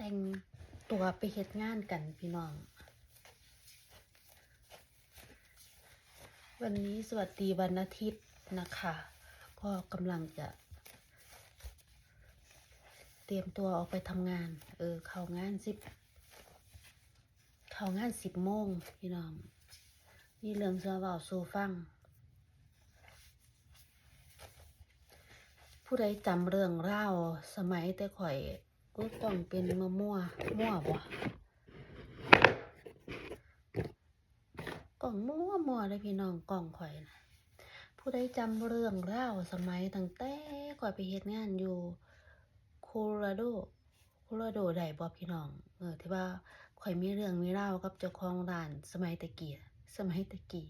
แต่งตัวไปเฮ็ดงานกันพี่น้อง วันนี้สวัสดีวันอาทิตย์นะคะ ก็กำลังจะ เตรียมตัวออกไปทำงาน เออ เข้างานสิบเข้างานสิบโมงพี่น้อง นี่เรื่องจะเบาสูฟังผู้ใดจำเรื่องเล่าสมัยแต่ข่อย ก็ต้องเป็นมะม่วมั่วบ่กล่องมั่วมั่วเลยพี่น้องกล่องข่อยนะผู้ใดจำเรื่องเล่าสมัยตั้งแต่ข่อยไปเฮ็ดงานอยู่โคโลราโดโคโลราโดได้บ่พี่น้องเออที่ว่าข่อยมีเรื่องมีเล่ากับเจ้าของร้านสมัยตะกี้สมัยตะกี้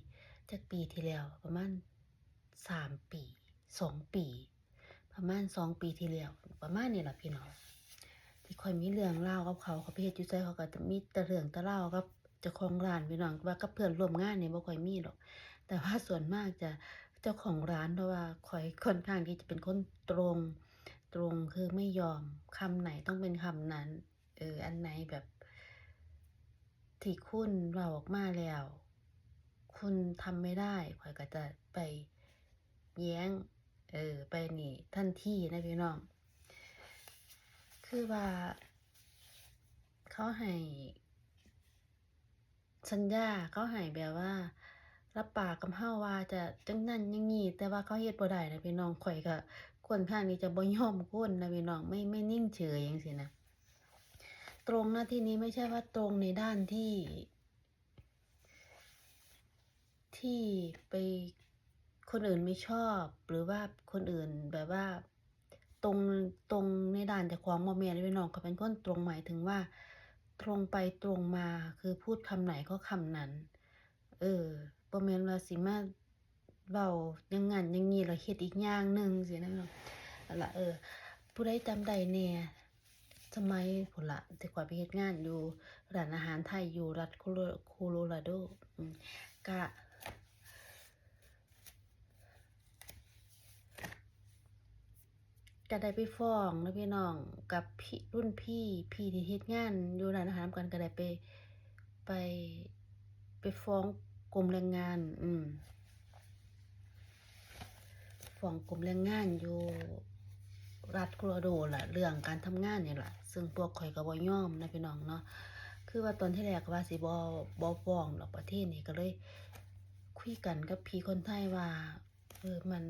จากปีที่แล้วประมาณสามปีสองปี ประมาณสองปีที่แล้วประมาณนี้แหละพี่น้อง ที่คอยมีเรื่องเล่ากับเขาเขาไปเฮ็ดอยู่ไสเขาก็จะมีแต่เรื่องแต่เล่ากับเจ้าของร้านพี่น้องว่ากับเพื่อนร่วมงานเนี่ยบ่ค่อยมีหรอก แต่ว่าส่วนมากจะเจ้าของร้านเพราะว่าค่อยค่อนข้างที่จะเป็นคนตรง ตรงคือไม่ยอมคำไหนต้องเป็นคำนั้นเอออันไหนแบบ ที่คุณเว้าออกมาแล้ว คุณทำไม่ได้ข่อยก็จะไปแย้ง เออ ไปนี่ทันทีนะพี่น้อง คือว่า เขาให้สัญญาเขาให้แบบว่า รับปากกับเฮาว่าจะจังนั้นอย่างนี้แต่ว่าเขาเฮ็ดบ่ได้นะพี่น้องข่อยก็คนข้างที่จะบ่ยอมคนนะพี่น้องไม่ไม่นิ่งเฉยจังซี่นะตรงหน้าที่นี้ไม่ใช่ว่าตรงในด้านที่ ที่ไปคนอื่นไม่ชอบ หรือว่าคนอื่นแบบว่า ตรงตรงในด้านเจ้าของบ่แม่นเด้อพี่น้องเขาเป็นคนตรงหมายถึงว่า ตรงไปตรงมาคือพูดคำไหนก็คำนั้น เออบ่แม่นว่าสิมาเว้าย่างงั้นย่างงี้แล้วเฮ็ดอีกอย่างหนึ่งสินะพี่น้องนั่นล่ะเออ ผู้ใดจำได้แหน่สมัยพุ่นล่ะที่ข้อยไปเฮ็ดงานอยู่ร้านอาหารไทยอยู่รัฐโคโลโคโลราโดอืม ก็ก็ได้ไปฟ้องนะพี่น้องกับพี่รุ่นพี่พี่ที่เฮ็ดงานอยู่ร้านอาหารกันก็ได้ไปไปไปฟ้องกรมแรงงาน อืมฟ้องกรมแรงงานอยู่รัฐโคโลราโดล่ะ เรื่องการทำงานนี่ล่ะ ซึ่งพวกข่อยก็บ่ยอมนะพี่น้องเนาะคือว่าตอนที่แรกก็ว่าสิบ่บ่ฟ้องดอกประเทศนี้ก็เลย คุยกันกับพี่คนไทยว่าเออมัน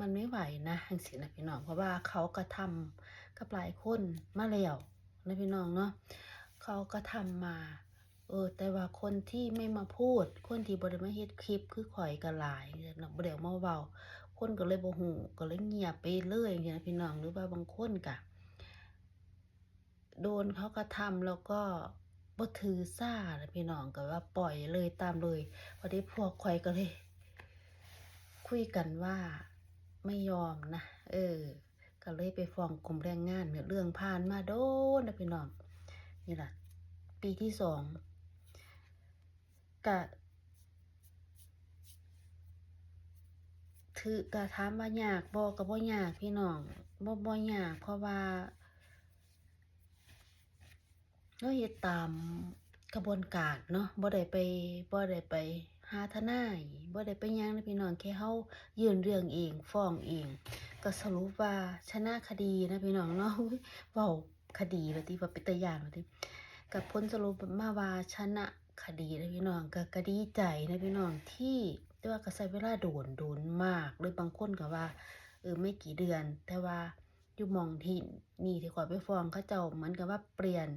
มันไม่ไหวนะจังซี้นะพี่น้องเพราะว่าเขากระทำกับหลายคนมาแล้วนะพี่น้องเนาะเขากระทำมาเออแต่ว่าคนที่ไม่มาพูด คนที่บ่ได้มาเฮ็ดคลิปคือข้อยก็หลายเนาะบ่ได้ออกมาเว้าคนก็เลยบ่ฮู้ก็เลยเงียบไปเลยจังซี้นะพี่น้องหรือว่าบางคนก็โดนเขากระทำแล้วก็บ่ถือสานะพี่น้องก็ว่าปล่อยเลยตามเลยบัดนี้พวกข้อยก็เลย คุยกันว่า ไม่ยอมนะเออ ก็เลยไปฟ้องกรมแรงงานเนี่ยเรื่องผ่านมาโดนนะพี่น้องนี่แหละปีที่สองก็ถือก็ถามว่ายากบ่ก็บ่ยากพี่น้องบ่บ่ยากเพราะว่าเราเฮ็ดตามกระบวนการเนาะบ่ได้ไปบ่ได้ไป หาทนายบ่ได้ไปหยังนะพี่น้องแค่เรายื่นเรื่องเองฟ้องเอง ก็สรุปว่าชนะคดีนะพี่น้องเนาะเว้าคดีว่าติว่าเป็นตาย้านว่าติก็ผลสรุปมาว่าชนะคดีนะพี่น้องก็ก็ดีใจนะพี่น้องที่แต่ว่าก็ใช้เวลาโดนโดนมากหรือบางคนก็ว่าเออไม่กี่เดือน แต่ว่าอยู่มองที่นี่ที่ขอไปฟ้องเขาเจ้าเหมือนกับว่าเปลี่ยน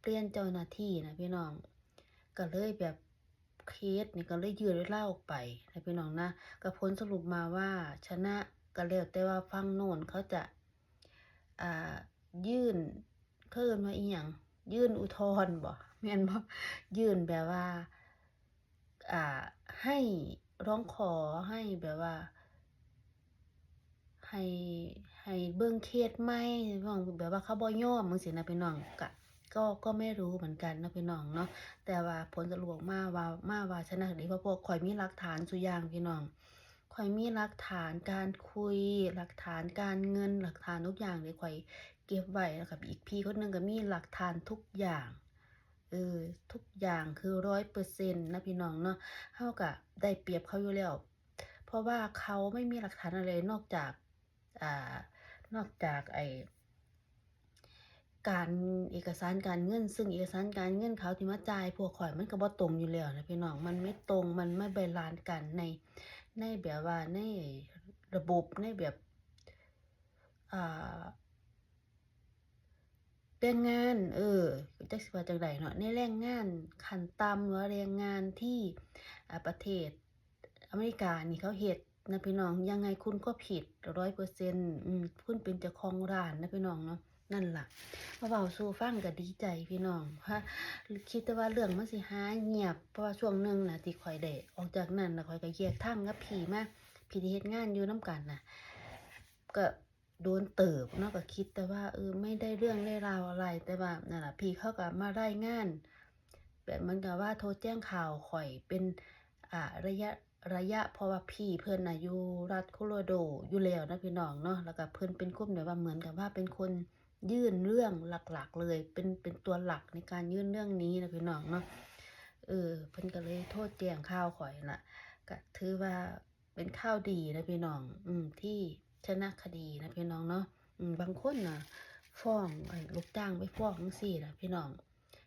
เปลี่ยนเจ้าหน้าที่นะพี่น้อง ก็เลยแบบ เคสนี่ก็เลยยืดเวลาออกไปนะพี่น้องนะก็ผลสรุปมาว่าชนะก็แล้วแต่ว่าฝั่งโน้นเขาจะอ่ายื่นเขาเอิ้นว่าอิหยังยื่นอุทธรณ์บ่แม่นบ่ยื่นแบบว่าอ่าให้ร้องขอให้แบบว่า ให้ให้เบิ่งเคสใหม่แบบว่าเขาบ่ยอมจังซี้นะพี่น้องก็ ก็ก็ไม่รู้เหมือนกันนะพี่น้องเนาะแต่ว่าผลสรุปมาว่ามาว่าชนะดีเพราะพวกข้อยมีหลักฐานซุอย่างพี่น้องข่อยมีหลักฐานการคุยหลักฐานการเงินหลักฐานทุกอย่างเลยข่อยเก็บไว้แล้วกับอีกพี่คนหนึงก็มีหลักฐานทุกอย่างเออทุกอย่างคือ100%นต์นะพี่น้องเนาะเราก็ได้เปรียบเขาอยู่แล้ว เพราะว่าเขาไม่มีหลักฐานอะไรนอกจากอ่านอกจากไอ การเอกสารการเงิน ซึ่งเอกสารการเงินเขาที่มาจ่ายพวกข้อยมันก็บ่ตรงอยู่แล้วนะพี่น้องมันไม่ตรงมันไม่บาลันซ์กันในในแบบว่าในระบบในแบบอ่าแรงงานเออจักสิว่าจังใดเนาะในแรงงานขั้นต่ำหรือว่าแรงงานที่ประเทศอเมริกานี่เขาเฮ็ดนะพี่น้องยังไงคุณก็ผิด100%อืมคุณเป็นเจ้าของร้านนะพี่น้องเนาะ นั่นล่ะมาเว้าสู่ฟังก็ดีใจพี่น้องว่าะคิดแต่ว่าเรื่องมันสิหาเงียบเพราะว่าช่วงหนึ่งนะที่ข้อยได้ออกจากนั้นแล้วข้อยก็แยกทางกับพี่มาพี่ที่เฮ็ดงานอยู่น้ำกันน่ะก็โดนเติบเนาะก็คิดแต่ว่าเออไม่ได้เรื่องได้ราวอะไรแต่ว่านั่นล่ะพี่เขาก็มารายงานแบบเหมือนกับว่าโทรแจ้งข่าวข้อยเป็นอ่าระยะระยะเพราะว่าพี่เพิ่อนน่ะอยู่รัฐโคโลราโดอยู่แล้วนะพี่น้องเนาะแล้วก็เพิ่อนเป็นคนแบบว่าเหมือนกับว่าเป็นคน ยื่นเรื่องหลักๆเลย เป็นเป็นตัวหลักในการยื่นเรื่องนี้นะพี่น้องเนาะเออเพิ่นก็เลยโทรแจ้งข่าวข้อยนั่นล่ะก็ถือว่าเป็นข่าวดีนะพี่น้อง อืมที่ชนะคดีนะพี่น้องเนาะอืมบางคนน่ะฟ้องไอ้ลูกจ้างไปฟ้องจั่งซี้น่ะพี่น้อง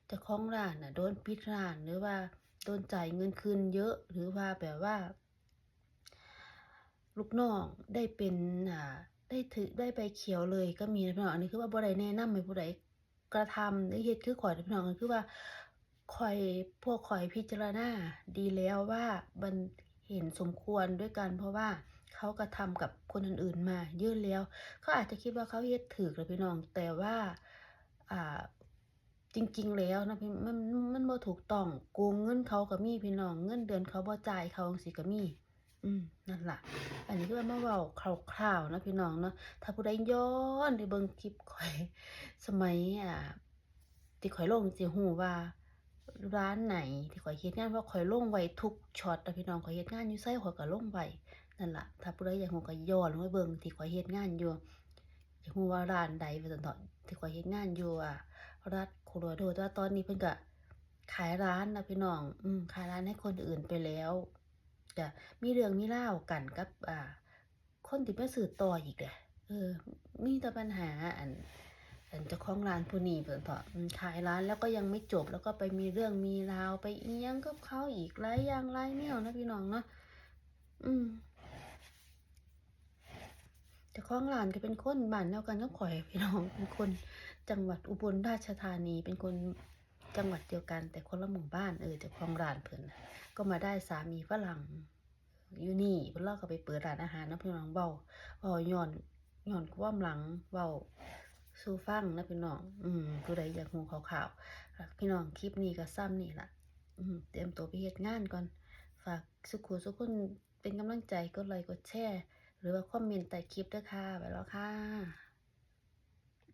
เจ้าของร้านน่ะโดนปิดร้านหรือว่าโดนจ่ายเงินคืนเยอะหรือว่าแบบว่า ลูกน้องได้เป็นอ่า ได้ถือได้ใบเขียวเลยก็มีนะพี่น้องอันนี้คือว่าบ่ได้แนะนำให้ผู้ใดกระทำหรือเฮ็ดคือข้อยนะพี่น้องก็คือว่าข้อยพวกข้อยพิจารณาดีแล้วว่ามันเห็นสมควรด้วยกัน เพราะว่าเขากระทำกับคนอื่นๆมาเยอะแล้วเขาอาจจะคิดว่าเขาเฮ็ดถูกแหละพี่น้อง แต่ว่าอ่าจริง ๆ แล้วนะพี่มันมันบ่ถูกต้องโกงเงินเขาก็มีพี่น้องเงินเดือนเขาบ่จ่ายเขาจั่งซี้ก็มี อืมนั่นล่ะ อันนี้คือว่ามาเว้าคร่าวๆนะพี่น้องเนาะถ้าผู้ใดย้อนไปเบิ่งคลิปข้อย สมัยอ่าที่ข้อยลงสิรู้ว่าร้านไหนที่ข้อยเฮ็ดงานเพราะข้อยลงไว้ทุกช็อตนะพี่น้องข้อยเฮ็ดงานอยู่ไสข้อยก็ลงไว้นั่นล่ะ ถ้าผู้ใดอยากรู้ก็ย้อนลงไปเบิ่งที่ข้อยเฮ็ดงานอยู่อยากหูว่าร้านใดว่าซั่นที่ข้อยเฮ็ดงานอยู่อ่ารัฐโคโลราโดแต่ว่าตอนนี้เพิ่นก็ขายร้านนะพี่น้อง อืมขายร้านให้คนอื่นไปแล้ว ก็มีเรื่องมีรากันกับอ่าคนที่มาซื้อต่ออีกเดะเออ มีแต่ปัญหาอันอันเจ้าของร้านผู้นี้ว่าซั่นเถาะอืมขายร้านแล้วก็ยังไม่จบแล้วก็ไปมีเรื่องมีราวไปเอิหยังกับเขาอีกหลายอย่างหลายแนวนะพี่น้องเนาะอืมเจ้าของร้านก็เป็นคนบ้านเดียวกันกับข้อยพี่น้องเป็นคนจังหวัดอุบลราชธานีเป็นคน จังหวัดเดียวกันแต่คนละหมู่บ้านเออจ้าของร้านเพิ่นก็มาได้สามีฝรั่งอยู่นี่เพิ่นเลาก็ไปเปิดร้านอาหารนาะพี่น้องเว้าเว้าย้อนย้อนความหลังเว้าสู่ฟังนะพี่น้อง อืมผู้ใดอยากรู้คร่าวๆค่ะพี่น้องคลิปนี้ก็ส่ำนี้ล่ะอืมเตรียมตัวไปเฮ็ดงานก่อน ฝากสุขุสุขคนเป็นกำลังใจกดไลก์กดแชร์หรือว่าคอมเมนต์ใต้คลิปด้วยค่ะไปแล้วค่ะ